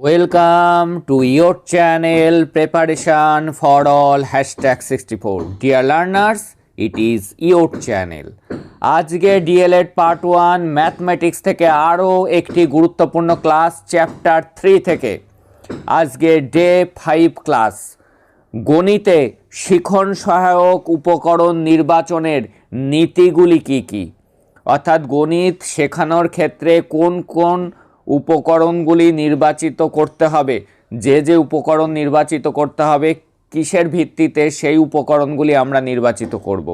Welcome to your channel Preparation for All Hashtag 64. Dear learners, it is your channel. আজকে DElEd part one mathematics থেকে আরও একটি গুরুত্বপূর্ণ class chapter three থেকে আজকে ডে ফাইভ ক্লাস গণিতে শিখন সহায়ক উপকরণ নির্বাচনের নীতিগুলি কি কি অর্থাৎ গণিত শেখানোর ক্ষেত্রে কোন কোন উপকরণগুলি নির্বাচিত করতে হবে। যে যে উপকরণ নির্বাচিত করতে হবে, কিসের ভিত্তিতে সেই উপকরণগুলি আমরা নির্বাচিত করব।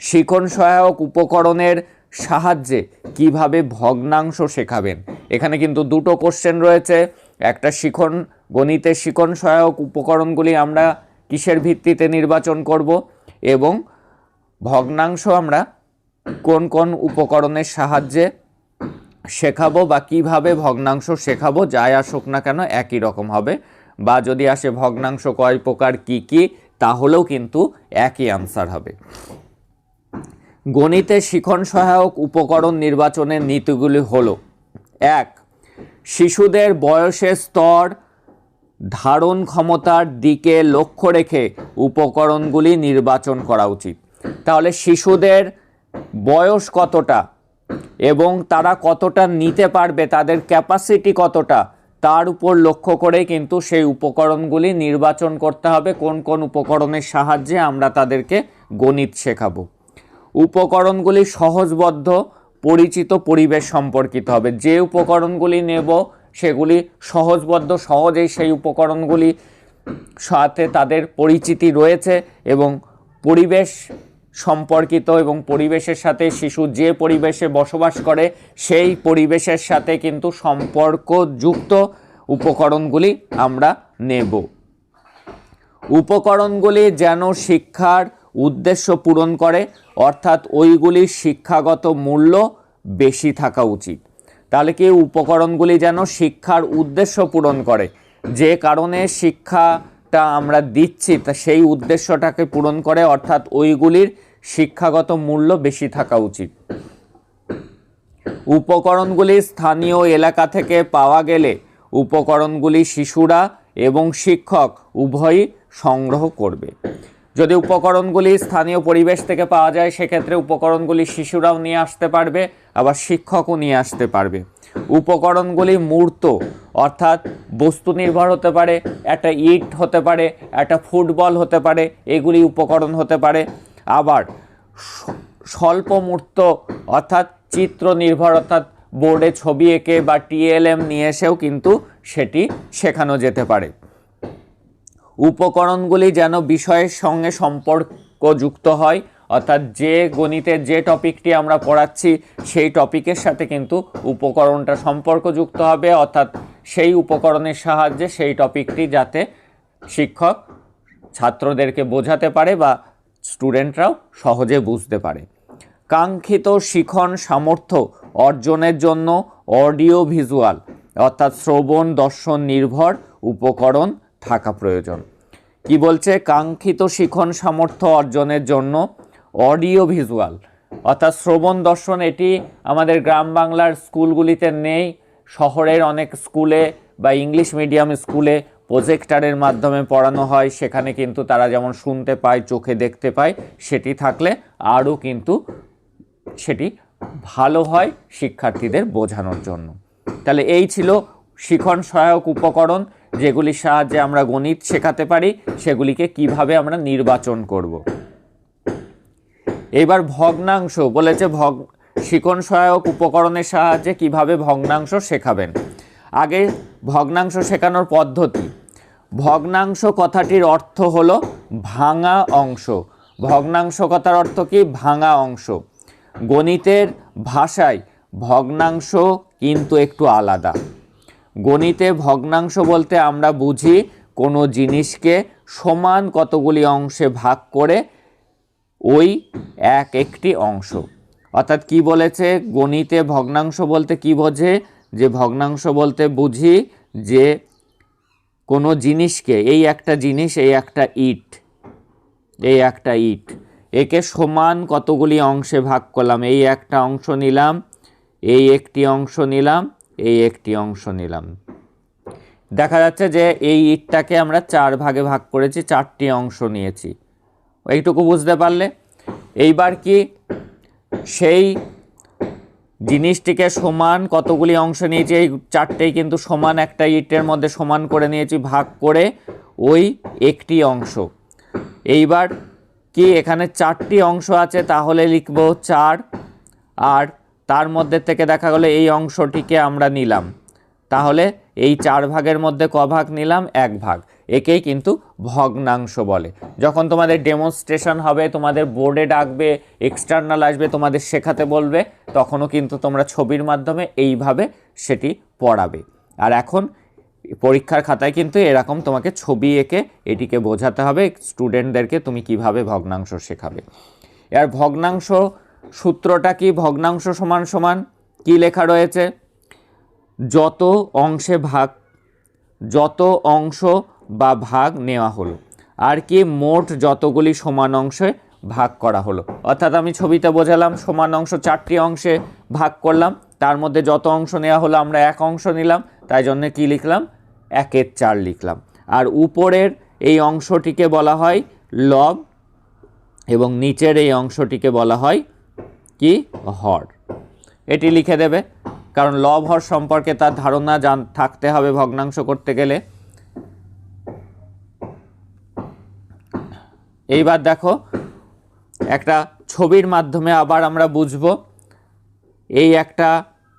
শিখন সহায়ক উপকরণের সাহায্যে কীভাবে ভগ্নাংশ শেখাবেন? এখানে কিন্তু দুটো কোশ্চেন রয়েছে। একটা শিখন গণিতের শিখন সহায়ক উপকরণগুলি আমরা কিসের ভিত্তিতে নির্বাচন করব এবং ভগ্নাংশ আমরা কোন কোন উপকরণের সাহায্যে শেখাবো বা কীভাবে ভগ্নাংশ শেখাবো, যাই আসুক না কেন একই রকম হবে। বা যদি আসে ভগ্নাংশ কয় প্রকার কি কি, তাহলেও কিন্তু একই আনসার হবে। গণিতে শিখন সহায়ক উপকরণ নির্বাচনের নীতিগুলি হলো, এক, শিশুদের বয়সের স্তর, ধারণ ক্ষমতার দিকে লক্ষ্য রেখে উপকরণগুলি নির্বাচন করা উচিত। তাহলে শিশুদের বয়স কতটা এবং তারা কতটা নিতে পারবে, তাদের ক্যাপাসিটি কতটা, তার উপর লক্ষ্য করে কিন্তু সেই উপকরণগুলি নির্বাচন করতে হবে, কোন কোন উপকরণের সাহায্যে আমরা তাদেরকে গণিত শেখাবো। উপকরণগুলি সহজবদ্ধ, পরিচিত পরিবেশ সম্পর্কিত হবে, যে উপকরণগুলি নেব সেগুলি সহজবদ্ধ, সহজেই সেই উপকরণগুলি সাথে তাদের পরিচিতি রয়েছে এবং পরিবেশ সম্পর্কিত এবং পরিবেশের সাথে শিশু যে পরিবেশে বসবাস করে, সেই পরিবেশের সাথে কিন্তু সম্পর্কযুক্ত উপকরণগুলি আমরা নেব। উপকরণগুলি যেন শিক্ষার উদ্দেশ্য পূরণ করে, অর্থাৎ ওইগুলির শিক্ষাগত মূল্য বেশি থাকা উচিত। তাহলে কি উপকরণগুলি যেন শিক্ষার উদ্দেশ্য পূরণ করে? যে কারণে শিক্ষাটা আমরা দিচ্ছি, তা সেই উদ্দেশ্যটাকে পূরণ করে, অর্থাৎ ওইগুলির শিক্ষাগত মূল্য বেশি থাকা উচিত। উপকরণগুলি স্থানীয় এলাকা থেকে পাওয়া গেলে উপকরণগুলি শিশুরা এবং শিক্ষক উভয়ই সংগ্রহ করবে। যদি উপকরণগুলি স্থানীয় পরিবেশ থেকে পাওয়া যায়, সেক্ষেত্রে উপকরণগুলি শিশুরাও নিয়ে আসতে পারবে, আবার শিক্ষকও নিয়ে আসতে পারবে। উপকরণগুলি মূর্ত, অর্থাৎ বস্তু নির্ভর হতে পারে, একটা ইট হতে পারে, একটা ফুটবল হতে পারে, এগুলি উপকরণ হতে পারে। আবার স্বল্প মূর্ত অর্থাৎ চিত্র নির্ভর অর্থাৎ বোর্ডে ছবি এঁকে বা টিএলএম নিয়ে এসেও কিন্তু সেটি শেখানো যেতে পারে। উপকরণগুলি যেন বিষয়ের সঙ্গে সম্পর্কযুক্ত হয়, অর্থাৎ যে গণিতের যে টপিকটি আমরা পড়াচ্ছি, সেই টপিকের সাথে কিন্তু উপকরণটা সম্পর্কযুক্ত হবে, অর্থাৎ সেই উপকরণের সাহায্যে সেই টপিকটি যাতে শিক্ষক ছাত্রদেরকে বোঝাতে পারে বা স্টুডেন্টরাও সহজে বুঝতে পারে। কাঙ্ক্ষিত শিখন সামর্থ্য অর্জনের জন্য অডিও ভিজুয়াল অর্থাৎ শ্রবণ দর্শন নির্ভর উপকরণ থাকা প্রয়োজন। কি বলছে? কাঙ্ক্ষিত শিখন সামর্থ্য অর্জনের জন্য অডিও ভিজুয়াল অর্থাৎ শ্রবণ দর্শন এটি আমাদের গ্রাম বাংলার স্কুলগুলিতে নেই। শহরের অনেক স্কুলে বা ইংলিশ মিডিয়াম স্কুলে প্রজেক্টারের মাধ্যমে পড়ানো হয়, সেখানে কিন্তু তারা যেমন শুনতে পায়, চোখে দেখতে পায়, সেটি থাকলে আরও কিন্তু সেটি ভালো হয় শিক্ষার্থীদের বোঝানোর জন্য। তাহলে এই ছিল শিখন সহায়ক উপকরণ, যেগুলির সাহায্যে আমরা গণিত শেখাতে পারি, সেগুলিকে কীভাবে আমরা নির্বাচন করব। এবার ভগ্নাংশ, বলেছে ভগ শিখন সহায়ক উপকরণের সাহায্যে কীভাবে ভগ্নাংশ শেখাবেন। আগে ভগ্নাংশ শেখানোর পদ্ধতি। ভগ্নাংশ কথাটির অর্থ হলো ভাঙা অংশ। ভগ্নাংশ কথার অর্থ কি? ভাঙা অংশ। গণিতের ভাষায় ভগ্নাংশ কিন্তু একটু আলাদা। গণিতে ভগ্নাংশ বলতে আমরা বুঝি কোনো জিনিসকে সমান কতগুলি অংশে ভাগ করে ওই এক একটি অংশ। অর্থাৎ কি বলেছে? গণিতে ভগ্নাংশ বলতে কি বোঝে? যে ভগ্নাংশ বলতে বুঝি যে কোনো জিনিসকে, এই একটা জিনিস, এই একটা ইট, এই একটা ইট, একে সমান কতগুলি অংশে ভাগ করলাম? এই একটা অংশ নিলাম, এই একটি অংশ নিলাম, এই একটি অংশ নিলাম। দেখা যাচ্ছে যে এই ইটটাকে আমরা চার ভাগে ভাগ করেছি, চারটি অংশ নিয়েছি। এইটুকু বুঝতে পারলে? এইবার কি সেই জিনিসটিকে সমান কতগুলি অংশ নিয়েছি, এই চারটেই কিন্তু সমান একটা ইটের মধ্যে সমান করে নিয়েছি, ভাগ করে ওই একটি অংশ। এইবার কি এখানে চারটি অংশ আছে, তাহলে লিখব চার, আর তার মধ্যে থেকে দেখা গেলো এই অংশটিকে আমরা নিলাম। তাহলে এই চার ভাগের মধ্যে ক ভাগ নিলাম, এক ভাগ। একেই কিন্তু ভগ্নাংশ বলে। যখন তোমাদের ডেমনস্ট্রেশন হবে, তোমাদের বোর্ডে ডাকবে এক্সটার্নাল আসবে, তোমাদের শেখাতে বলবে, তখনও কিন্তু তোমরা ছবির মাধ্যমে এইভাবে সেটি পড়াবে। আর এখন পরীক্ষার খাতায় কিন্তু এরকম তোমাকে ছবি এঁকে এটিকে বোঝাতে হবে স্টুডেন্টদেরকে তুমি কীভাবে ভগ্নাংশ শেখাবে। এর ভগ্নাংশ সূত্রটা কি? ভগ্নাংশ সমান সমান কি লেখা রয়েছে? যত অংশে ভাগ, যত অংশ বা ভাগ নেওয়া হলো। আর কি মোট যতগুলি সমান অংশে ভাগ করা হলো। অর্থাৎ আমি ছবিতে বোঝালাম সমান অংশ চারটি অংশে ভাগ করলাম। তার মধ্যে যত অংশ নেওয়া হলো আমরা এক অংশ নিলাম। তাই জন্য কি লিখলাম? একের চার লিখলাম। আর উপরের এই অংশটিকে বলা হয় লব এবং নিচের এই অংশটিকে বলা হয় কি? হর। এটি লিখে দেবে। কারণ লব হর সম্পর্কে তার ধারণা জান, থাকতে হবে ভগ্নাংশ করতে গেলে। এইবার দেখো, একটা ছবির মাধ্যমে আবার আমরা বুঝব, এই একটা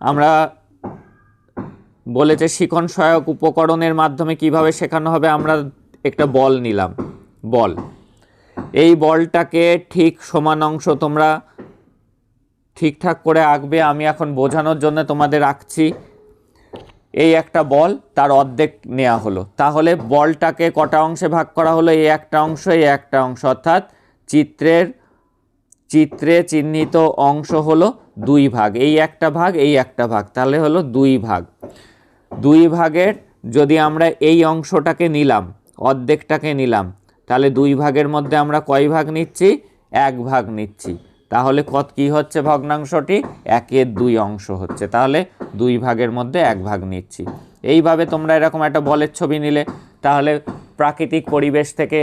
আমরা বলেছে শিখন সহায়ক উপকরণের মাধ্যমে কীভাবে শেখানো হবে, আমরা একটা বল নিলাম, বল। এই বলটাকে ঠিক সমান অংশ তোমরা ঠিকঠাক করে আঁকবে, আমি এখন বোঝানোর জন্য তোমাদের আঁকছি। এই একটা বল তার অর্ধেক নেওয়া হলো। তাহলে বলটাকে কটা অংশে ভাগ করা হলো? এই একটা অংশ, এই একটা অংশ। অর্থাৎ চিত্রের, চিত্রে চিহ্নিত অংশ হলো দুই ভাগ। এই একটা ভাগ, এই একটা ভাগ। তাহলে হলো দুই ভাগ। দুই ভাগের যদি আমরা এই অংশটাকে নিলাম, অর্ধেকটাকে নিলাম, তাহলে দুই ভাগের মধ্যে আমরা কয় ভাগ নিচ্ছি? এক ভাগ নিচ্ছি। তাহলে কত কী হচ্ছে ভগ্নাংশটি? একের দুই অংশ হচ্ছে। তাহলে দুই ভাগের মধ্যে এক ভাগ নিচ্ছি। এইভাবে তোমরা এরকম একটা বলের ছবি নিলে, তাহলে প্রাকৃতিক পরিবেশ থেকে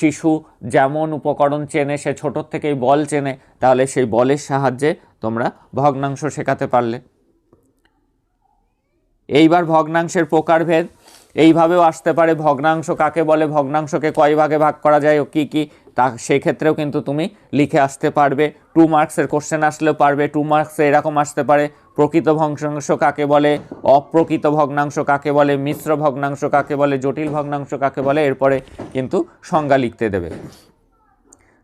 শিশু যেমন উপকরণ চেনে, সে ছোটোর থেকেই বল চেনে, তাহলে সেই বলের সাহায্যে তোমরা ভগ্নাংশ শেখাতে পারলে। এইবার ভগ্নাংশের প্রকারভেদ, এইভাবেও আসতে পারে ভগ্নাংশ কাকে বলে, ভগ্নাংশকে কয় ভাগে ভাগ করা যায় ও কী কী, তা সেক্ষেত্রেও কিন্তু তুমি লিখে আসতে পারবে। টু মার্কসের কোশ্চেন আসলেও পারবে টু মার্কসে এরকম আসতে পারে প্রকৃত ভগ্নাংশ কাকে বলে? অপ্রকৃত ভগ্নাংশ কাকে বলে? মিশ্র ভগ্নাংশ কাকে বলে? জটিল ভগ্নাংশ কাকে বলে? এরপরে কিন্তু সংজ্ঞা লিখতে দেবে।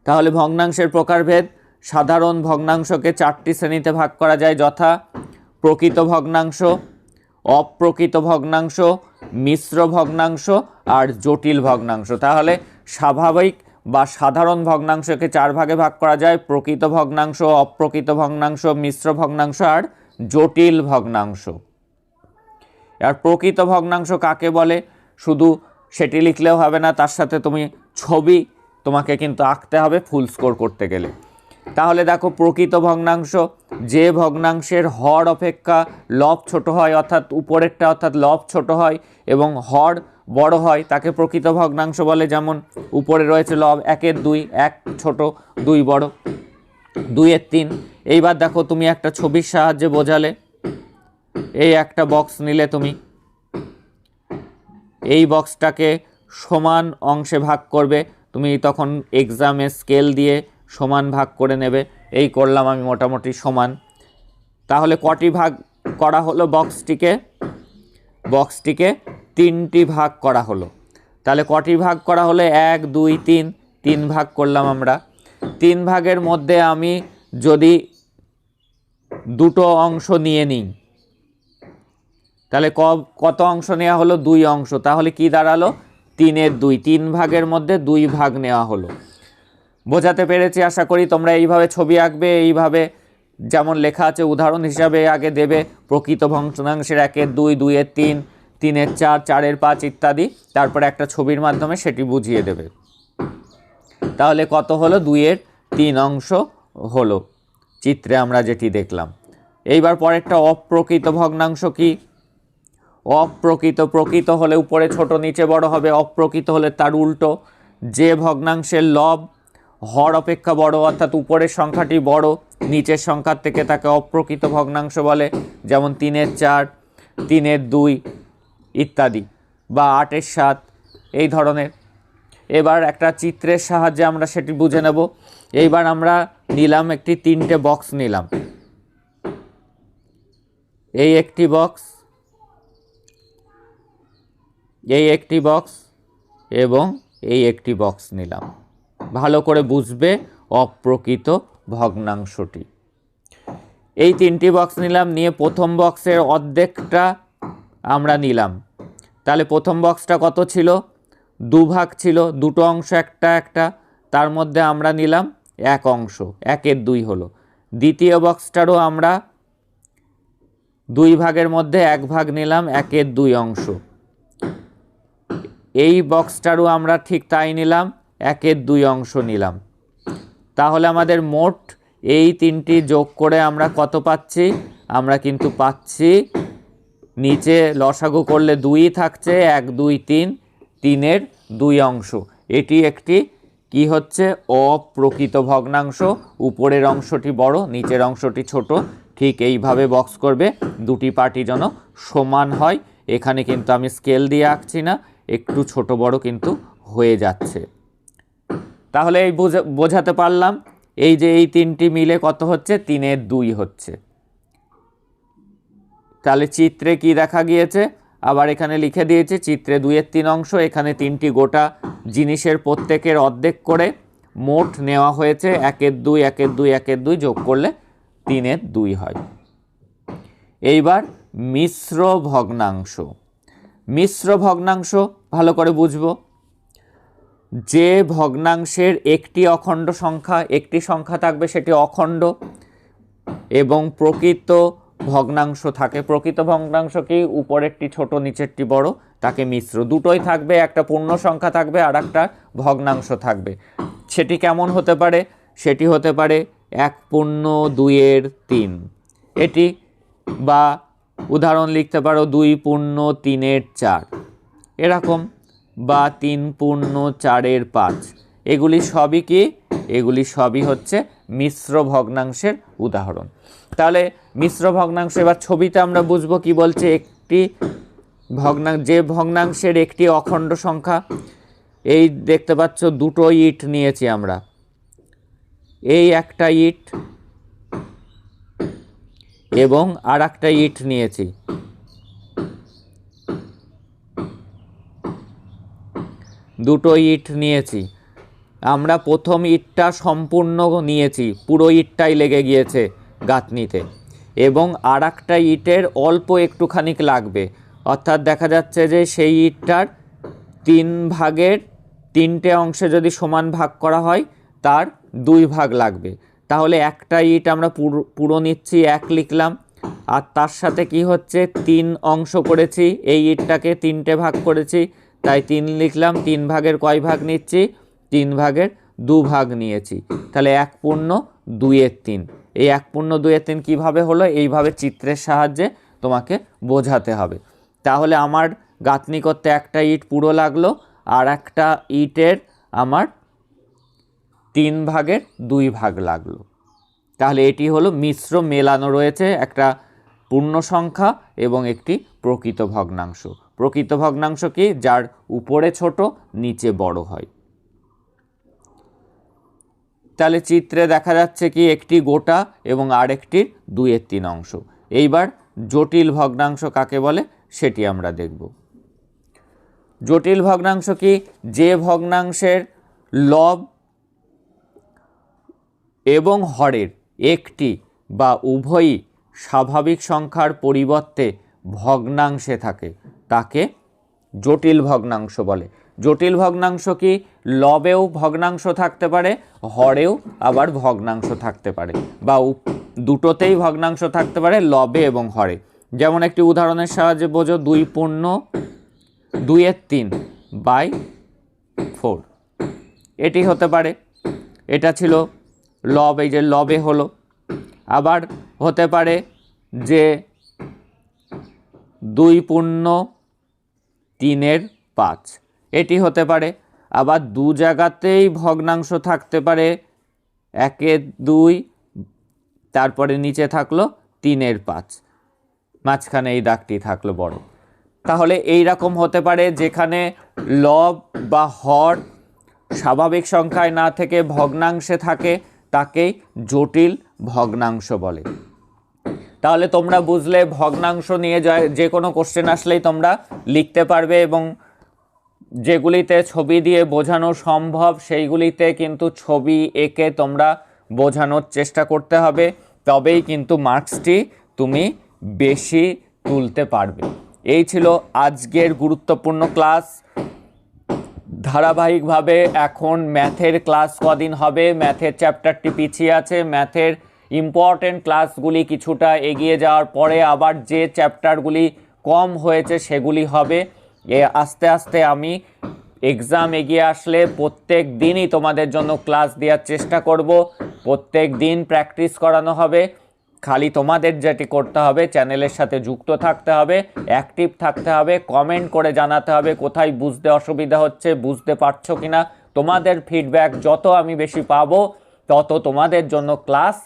তাহলে ভগ্নাংশের প্রকারভেদ, সাধারণ ভগ্নাংশকে চারটি শ্রেণীতে ভাগ করা যায়। যথা, প্রকৃত ভগ্নাংশ, অপ্রকৃত ভগ্নাংশ, মিশ্র ভগ্নাংশ আর জটিল ভগ্নাংশ। তাহলে স্বাভাবিক বা সাধারণ ভগ্নাংশকে চার ভাগে ভাগ করা যায়। প্রকৃত ভগ্নাংশ, অপ্রকৃত ভগ্নাংশ, মিশ্র ভগ্নাংশ আর জটিল ভগ্নাংশ। আর প্রকৃত ভগ্নাংশ কাকে বলে? শুধু সেটি লিখলেও হবে না, তার সাথে তুমি ছবি তোমাকে কিন্তু আঁকতে হবে ফুল স্কোর করতে গেলে। তাহলে দেখো, প্রকৃত ভগ্নাংশ, যে ভগ্নাংশের হর অপেক্ষা লব ছোট হয়, অর্থাৎ উপরেরটা অর্থাৎ লব ছোট হয় এবং হর বড় হয়, তাকে প্রকৃত ভগ্নাংশ বলে। যেমন উপরে রয়েছে লব একের দুই, এক ছোট, দুই বড়। দুইয়ের তিন। এইবার দেখো তুমি একটা ছবির সাহায্যে বোঝালে। এই একটা বক্স নিলে তুমি। এই বক্সটাকে সমান অংশে ভাগ করবে। তুমি তখন এক্সামে স্কেল দিয়ে সমান ভাগ করে নেবে। এই করলাম আমি মোটামুটি সমান। তাহলে কটি ভাগ করা হলো বক্সটিকে বক্সটিকে তিনটি ভাগ করা হলো। তাহলে কটি ভাগ করা হলো? এক, দুই, তিন। তিন ভাগ করলাম আমরা। তিন ভাগের মধ্যে আমি যদি দুটো অংশ নিয়ে নিই, তাহলে ক- কত অংশ নেওয়া হলো? দুই অংশ। তাহলে কি দাঁড়াল? তিনের দুই। তিন ভাগের মধ্যে দুই ভাগ নেওয়া হলো। বোঝাতে পেরেছি? আশা করি তোমরা এইভাবে ছবি আঁকবে, এইভাবে যেমন লেখা আছে, উদাহরণ হিসাবে আগে দেবে, প্রকৃত ভগ্নাংশের একের দুই, দুইয়ের তিন, তিনের চার, চারের পাঁচ ইত্যাদি। তারপরে একটা ছবির মাধ্যমে সেটি বুঝিয়ে দেবে। তাহলে কত হলো? দুইয়ের তিন অংশ হলো। চিত্রে আমরা যেটি দেখলাম। এইবার পরেরটা অপ্রকৃত ভগ্নাংশ কি? অপ্রকৃত, প্রকৃত হলে উপরে ছোট, নিচে বড় হবে। অপ্রকৃত হলে তার উল্টো। যে ভগ্নাংশের লব, হর অপেক্ষা বড়, অর্থাৎ উপরের সংখ্যাটি বড়, নিচের সংখ্যার থেকে তাকে অপ্রকৃত ভগ্নাংশ বলে, যেমন তিনের চার, তিনের দুই ইত্যাদি বা আটের সাত, এই ধরনের এবার একটা চিত্রের সাহায্যে আমরা সেটি বুঝে নেব। এইবার আমরা নিলাম একটি তিনটে বক্স নিলাম। এই একটি বক্স, এই একটি বক্স এবং এই একটি বক্স নিলাম। ভালো করে বুঝবে অপ্রকৃত ভগ্নাংশটি। এই তিনটি বক্স নিলাম, নিয়ে প্রথম বক্সের অর্ধেকটা আমরা নিলাম। তাহলে প্রথম বক্সটা কত ছিল? দুভাগ ছিল, দুটো অংশ, একটা একটা। তার মধ্যে আমরা নিলাম এক অংশ, একের দুই হলো। দ্বিতীয় বক্সটারও আমরা দুই ভাগের মধ্যে এক ভাগ নিলাম, একের দুই অংশ। এই বক্সটারও আমরা ঠিক তাই নিলাম, একের দুই অংশ নিলাম। তাহলে আমাদের মোট এই তিনটি যোগ করে আমরা কত পাচ্ছি? আমরা কিন্তু পাচ্ছি নিচে লসাগু করলে দুই থাকছে, এক, দুই, তিন, তিনের দুই অংশ। এটি একটি কি হচ্ছে? অপ্রকৃত ভগ্নাংশ। উপরের অংশটি বড়, নিচের অংশটি ছোট। ঠিক এইভাবে বক্স করবে। দুটি পার্টি যেন সমান হয়। এখানে কিন্তু আমি স্কেল দিয়ে আঁকছি না। একটু ছোট বড় কিন্তু হয়ে যাচ্ছে। তাহলে এই বোঝা- বোঝাতে পারলাম। এই যে এই তিনটি মিলে কত হচ্ছে? তিনের দুই হচ্ছে। তাহলে চিত্রে কি দেখা গিয়েছে? আবার এখানে লিখে দিয়েছে, চিত্রে দুইয়ের তিন অংশ, এখানে তিনটি গোটা জিনিসের প্রত্যেকের অর্ধেক করে মোট নেওয়া হয়েছে, একের দুই একের দুই একের দুই যোগ করলে তিনের দুই হয়। এইবার মিশ্র ভগ্নাংশ। মিশ্র ভগ্নাংশ ভালো করে বুঝব। যে ভগ্নাংশের একটি অখণ্ড সংখ্যা, একটি সংখ্যা থাকবে সেটি অখণ্ড এবং প্রকৃত ভগ্নাংশ থাকে। প্রকৃত ভগ্নাংশ কি? উপরেরটি ছোট, নিচেরটি বড়। তাকে মিশ্র। দুটোই থাকবে, একটা পূর্ণ সংখ্যা থাকবে, আর একটা ভগ্নাংশ থাকবে। সেটি কেমন হতে পারে? সেটি হতে পারে এক পূর্ণ দুইয়ের তিন। এটি বা উদাহরণ লিখতে পারো, দুই পূর্ণ তিনের চার। এরকম বা তিন পূর্ণ চারের পাঁচ। এগুলি সবই কি? এগুলি সবই হচ্ছে মিশ্র ভগ্নাংশের উদাহরণ। তাহলে মিশ্র ভগ্নাংশ, এবার ছবিতে আমরা বুঝব কি বলছে একটি ভগ্নাংশ যে ভগ্নাংশের একটি অখণ্ড সংখ্যা, এই দেখতে পাচ্ছ দুটো ইট নিয়েছি আমরা। এই একটা ইট এবং আর একটা ইট নিয়েছি। দুটো ইট নিয়েছি। আমরা প্রথম ইটটা সম্পূর্ণ নিয়েছি, পুরো ইটটাই লেগে গিয়েছে গাঁথনিতে। এবং আর একটা ইটের অল্প একটুখানিক লাগবে। অর্থাৎ দেখা যাচ্ছে যে সেই ইটটার তিন ভাগের তিনটে অংশে যদি সমান ভাগ করা হয়, তার দুই ভাগ লাগবে। তাহলে একটা ইট আমরা পুরো নিচ্ছি, এক লিখলাম। আর তার সাথে কি হচ্ছে? তিন অংশ করেছি, এই ইটটাকে তিনটে ভাগ করেছি, তাই তিন লিখলাম, তিন ভাগের কয় ভাগ নিচ্ছি? তিন ভাগের দু ভাগ নিয়েছি। তাহলে এক পূর্ণ দুইয়ের তিন। এই এক পূর্ণ দুইয়ের তিন কীভাবে হলো? এইভাবে চিত্রের সাহায্যে তোমাকে বোঝাতে হবে। তাহলে আমার গাঁথনি করতে একটা ইট পুরো লাগল, আর একটা ইটের আমার তিন ভাগের দুই ভাগ লাগল। তাহলে এটি হলো মিশ্র মেলানো রয়েছে একটা পূর্ণ সংখ্যা এবং একটি প্রকৃত ভগ্নাংশ। প্রকৃত ভগ্নাংশ কি? যার উপরে ছোট, নিচে বড় হয়। তাহলে চিত্রে দেখা যাচ্ছে কি একটি গোটা এবং আরেকটির দুইয়ের তিন অংশ। এইবার জটিল ভগ্নাংশ কাকে বলে? সেটি আমরা দেখব। জটিল ভগ্নাংশ কি? যে ভগ্নাংশের লব এবং হরের একটি বা উভয়ই স্বাভাবিক সংখ্যার পরিবর্তে ভগ্নাংশে থাকে, তাকে জটিল ভগ্নাংশ বলে। জটিল ভগ্নাংশ কি? লবেও ভগ্নাংশ থাকতে পারে, হরেও আবার ভগ্নাংশ থাকতে পারে। বা দুটোতেই ভগ্নাংশ থাকতে পারে, লবে এবং হরে। যেমন একটি উদাহরণের সাহায্যে বোঝো, দুই পূর্ণ, দুইয়ের তিন, বাই ফোর। এটি হতে পারে, এটা ছিল লব, এই যে লবে হলো। আবার হতে পারে যে দুই পূর্ণ, তিনের পাঁচ। এটি হতে পারে। আবার দু জায়গাতেই ভগ্নাংশ থাকতে পারে। একের দুই, তারপরে নিচে থাকল তিনের পাঁচ। মাঝখানে এই দাগটি থাকল বড়। তাহলে এই রকম হতে পারে যেখানে লব বা হর স্বাভাবিক সংখ্যায় না থেকে ভগ্নাংশে থাকে, তাকেই জটিল ভগ্নাংশ বলে। তাহলে তোমরা বুঝলে ভগ্নাংশ নিয়ে যে কোনো কোশ্চেন আসলেই তোমরা লিখতে পারবে এবং যেগুলিতে ছবি দিয়ে বোঝানো সম্ভব, সেইগুলিতে কিন্তু ছবি এঁকে তোমরা বোঝানোর চেষ্টা করতে হবে। তবেই কিন্তু মার্কসটি তুমি বেশি তুলতে পারবে। এই ছিল আজকের গুরুত্বপূর্ণ ক্লাস। ধারাবাহিকভাবে এখন ম্যাথের ক্লাস কদিন হবে? ম্যাথের চ্যাপ্টারটি পিছিয়ে আছে। ম্যাথের ইম্পর্টেন্ট ক্লাসগুলি কিছুটা এগিয়ে যাওয়ার পরে আবার যে চ্যাপ্টারগুলি কম হয়েছে সেগুলি হবে। এ আস্তে আস্তে আমি এক্সাম এগিয়ে আসলে প্রত্যেক দিনই তোমাদের জন্য ক্লাস দেওয়ার চেষ্টা করব। প্রত্যেক দিন প্র্যাকটিস করানো হবে। খালি তোমাদের যেটি করতে হবে চ্যানেলের সাথে যুক্ত থাকতে হবে অ্যাক্টিভ থাকতে হবে কমেন্ট করে জানাতে হবে কোথায় বুঝতে অসুবিধা হচ্ছে, বুঝতে পারছ কিনা। তোমাদের ফিডব্যাক যত আমি বেশি পাবো, তত তোমাদের জন্য ক্লাস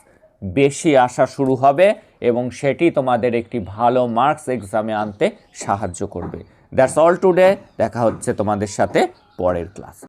বেশি আসা শুরু হবে এবং সেটি তোমাদের একটি ভালো মার্কস এক্সামে আনতে সাহায্য করবে। দ্যাটস অল টুডে দেখা হচ্ছে তোমাদের সাথে পরের ক্লাস